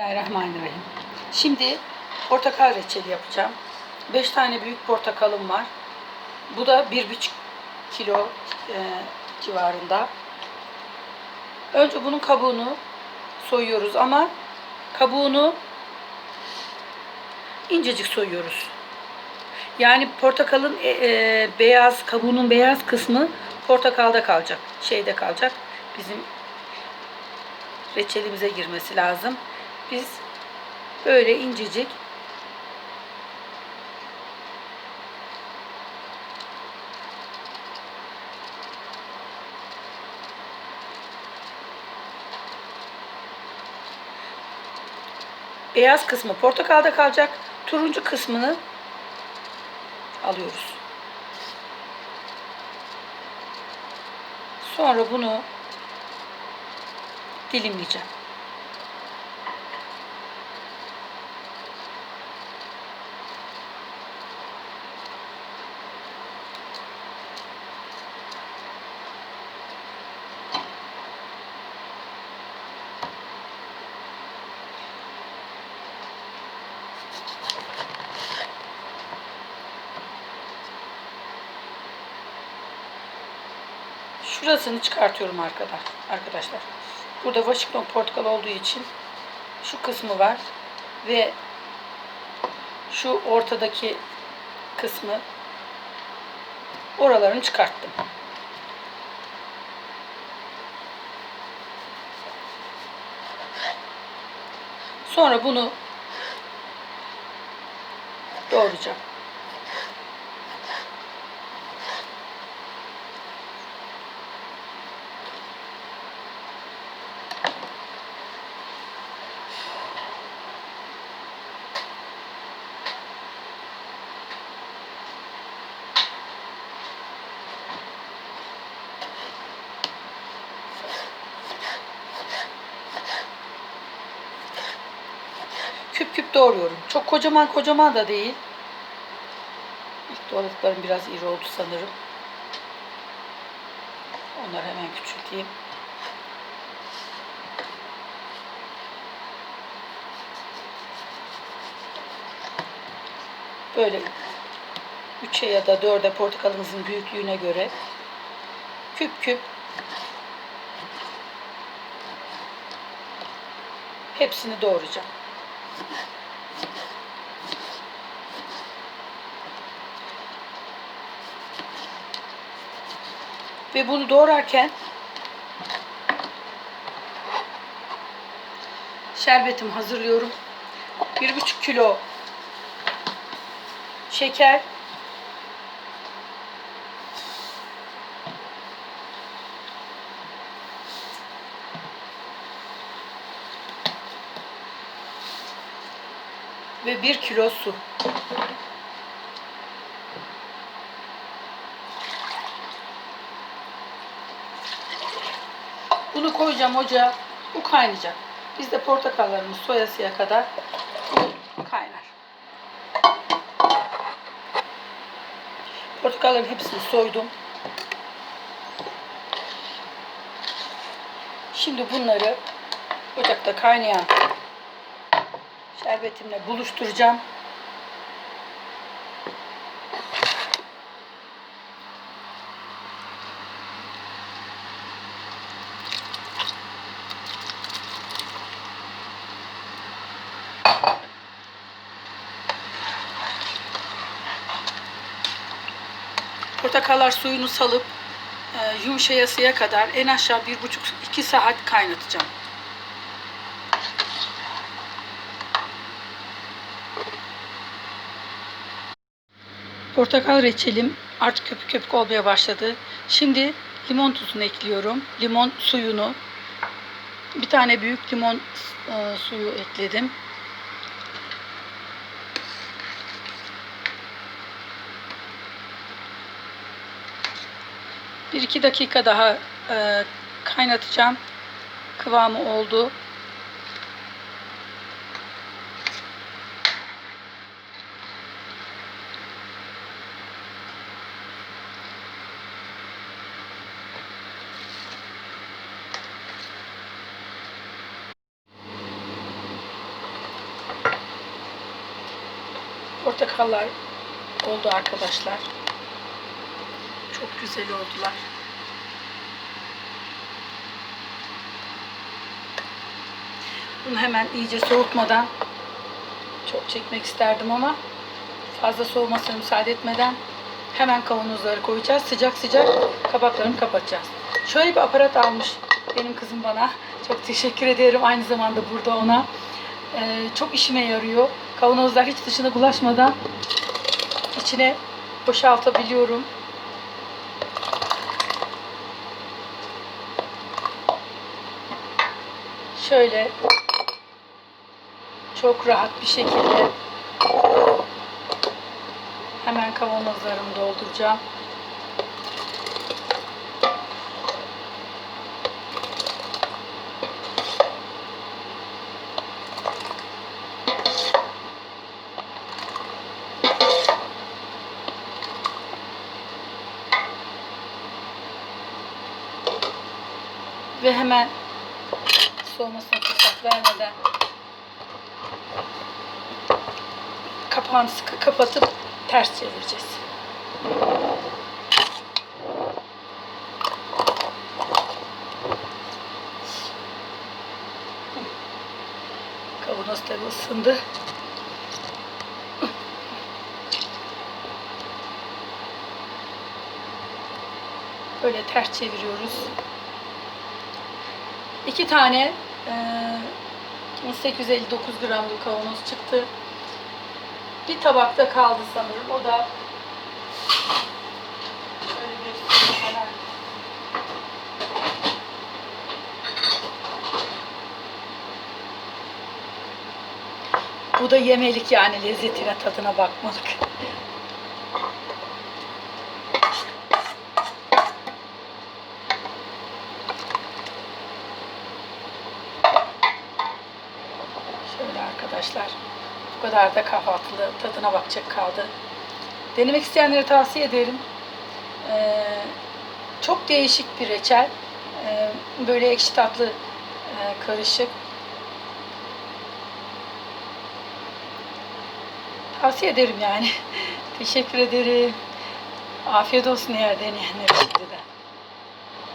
Bismillahirrahmanirrahim. Şimdi portakal reçeli yapacağım. 5 tane büyük portakalım var. Bu da 1,5 kilo e, civarında. Önce bunun kabuğunu soyuyoruz ama kabuğunu incecik soyuyoruz. Yani portakalın e, e, beyaz kabuğunun beyaz kısmı portakalda kalacak. Şeyde kalacak. Bizim reçelimize girmesi lazım. Biz böyle incecik beyaz kısmı portakalda kalacak. Turuncu kısmını alıyoruz. Sonra bunu dilimleyeceğim. Şurasını çıkartıyorum arkadaş, arkadaşlar. Burada Washington portakal olduğu için şu kısmı var ve şu ortadaki kısmı oralarını çıkarttım. Sonra bunu doğrayacağım. Küp doğruyorum. Çok kocaman kocaman da değil. İlk doğradıklarım biraz iri oldu sanırım. Onları hemen küçülteyim. Böyle 3'e ya da 4'e portakalımızın büyüklüğüne göre küp küp hepsini doğrayacağım. Ve bunu doğrarken şerbetimi hazırlıyorum. Bir buçuk kilo şeker, ve bir kilo su. Bunu koyacağım ocağa. Bu kaynayacak. Biz de portakallarımız soyasıya kadar kaynar. Portakalların hepsini soydum. Şimdi bunları ocakta kaynayan şerbetimle buluşturacağım. Portakallar suyunu salıp e, yumuşayasıya kadar en aşağı bir buçuk iki saat kaynatacağım. Portakal reçelim artık köpük köpük olmaya başladı. Şimdi limon tuzunu ekliyorum. Limon suyunu. Bir tane büyük limon e, suyu ekledim. Bir iki dakika daha e, kaynatacağım. Kıvamı oldu. Portakallar oldu arkadaşlar. Çok güzel oldular. Bunu hemen iyice soğutmadan çok çekmek isterdim ama fazla soğumasına müsaade etmeden hemen kavanozları koyacağız. Sıcak sıcak kapaklarını kapatacağız. Şöyle bir aparat almış benim kızım bana. Çok teşekkür ederim. Aynı zamanda burada ona. Ee, çok işime yarıyor. Kavanozlar hiç dışına bulaşmadan içine boşaltabiliyorum. Şöyle çok rahat bir şekilde hemen kavanozlarımı dolduracağım. Ve hemen soğumasına fırsat vermeden kapağını sıkı kapatıp ters çevireceğiz. Kavanoz tabi ısındı. Böyle ters çeviriyoruz. İki tane eee 859 gramlık kavanoz çıktı. Bir tabakta kaldı sanırım. O da. Bu da yemelik yani lezzetine tadına bakmalık. Şöyle arkadaşlar. Bu kadar da kahvaltılı tadına bakacak kaldı. Denemek isteyenlere tavsiye ederim. Ee, çok değişik bir reçel. Ee, böyle ekşi tatlı e, karışık. Tavsiye ederim yani. Teşekkür ederim. Afiyet olsun eğer deneyenlere şimdiden.